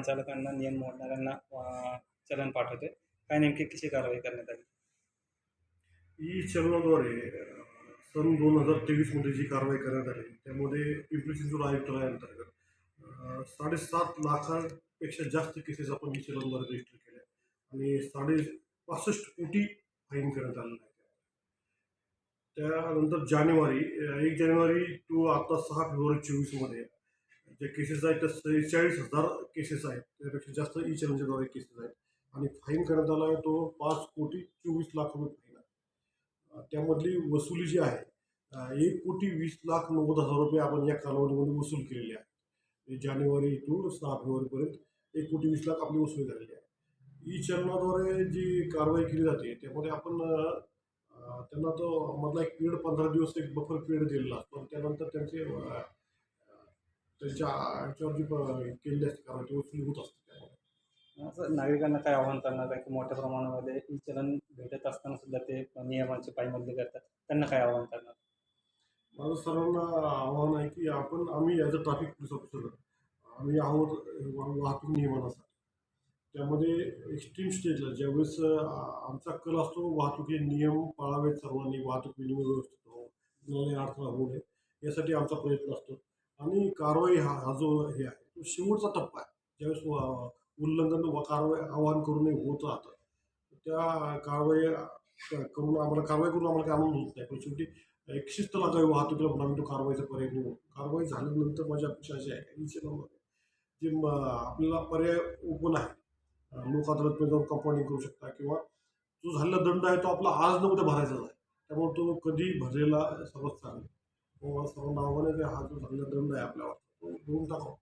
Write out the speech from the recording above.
वाहन चालकांना नियम मोडणाऱ्यांना चलन पाठवते. काय नेमकी कशी कारवाई करण्यात आली? ई चलनाद्वारे सन दोन हजार तेवीसमध्ये जी कारवाई करण्यात आली त्यामध्ये पिंपरी चिंचवड आयुक्तालयाअंतर्गत साडेसात लाखापेक्षा जास्त केसेस आपण ई चलनद्वारे रजिस्टर केल्या आणि साडे पासष्ट कोटी फाईन करण्यात आलेला आहे त्यानंतर जानेवारी एक जानेवारी टू आता सहा फेब्रुवारी चोवीसमध्ये जे केसेस आहेत त्या सेहेचाळीस हजार केसेस आहेत. त्यापेक्षा जास्त ई चॅलेंजद्वारे केसेस आहेत. आणि फाईन करण्यात आला आहे तो पाच कोटी चोवीस लाख रुपये फाईन आहे. त्यामधली वसुली जी आहे एक कोटी वीस लाख नव्वद हजार रुपये आपण या कालावधीमध्ये वसूल केलेले आहे म्हणजे जानेवारी टू सहा फेब्रुवारीपर्यंत एक कोटी वीस लाख आपली वसुली झालेली आहे. ई चलनाद्वारे जी कारवाई केली जाते त्यामध्ये आपण त्यांना तो मधला एक पिरियड पंधरा दिवस एक बफर पिरियड दिलेला असतो. त्यानंतर त्यांचे त्यांच्या ह्याच्यावर जी प- केलेली असते कारवाई ती वसुली होत असते असं नागरिकांना काय आव्हान करणार आहे? की मोठ्या प्रमाणामध्ये ई चलन भेटत असताना सुद्धा ते नियमांची पायमल्ली करतात. त्यांना काय आव्हान करणार? माझं सर्वांना आव्हान आहे की आपण आम्ही as a traffic police officer आम्ही आहोत वाहतूक नियमनासाठी त्यामध्ये एक्स्ट्रीम स्टेजला ज्यावेळेस आमचा कल असतो वाहतुकी नियम पाळावेत सर्वांनी वाहतूक विनिमय व्यवस्थित हो अडथळा होऊ नये यासाठी आमचा प्रयत्न असतो. आणि कारवाई हा हा जो हे आहे तो शेवटचा टप्पा आहे. ज्यावेळेस उल्लंघन व कारवाई आवाहन करूनही होत राहतं त्या कारवाई करून आम्हाला कारवाई करून आम्हाला काय आनंद होत नाही. पण शेवटी एक शिस्त लागावी वाहतुकीला म्हणून तो कारवाईचा पर्याय निवडू कारवाई झाल्यानंतर माझी अपेक्षा अशी आहे की जे आपल्याला पर्याय ओपन आहे लोक अदालतमध्ये जाऊन कंपाऊंडिंग करू शकता किंवा जो झालेला दंड आहे तो आपला आज न उद्या भरायचाच आहे त्यामुळे तो कधी भरलेला सर्वात चांगला सर्व आव्हान आहे की हा जो झालेला दंड आहे आपल्यावर. तो भरून टाकावा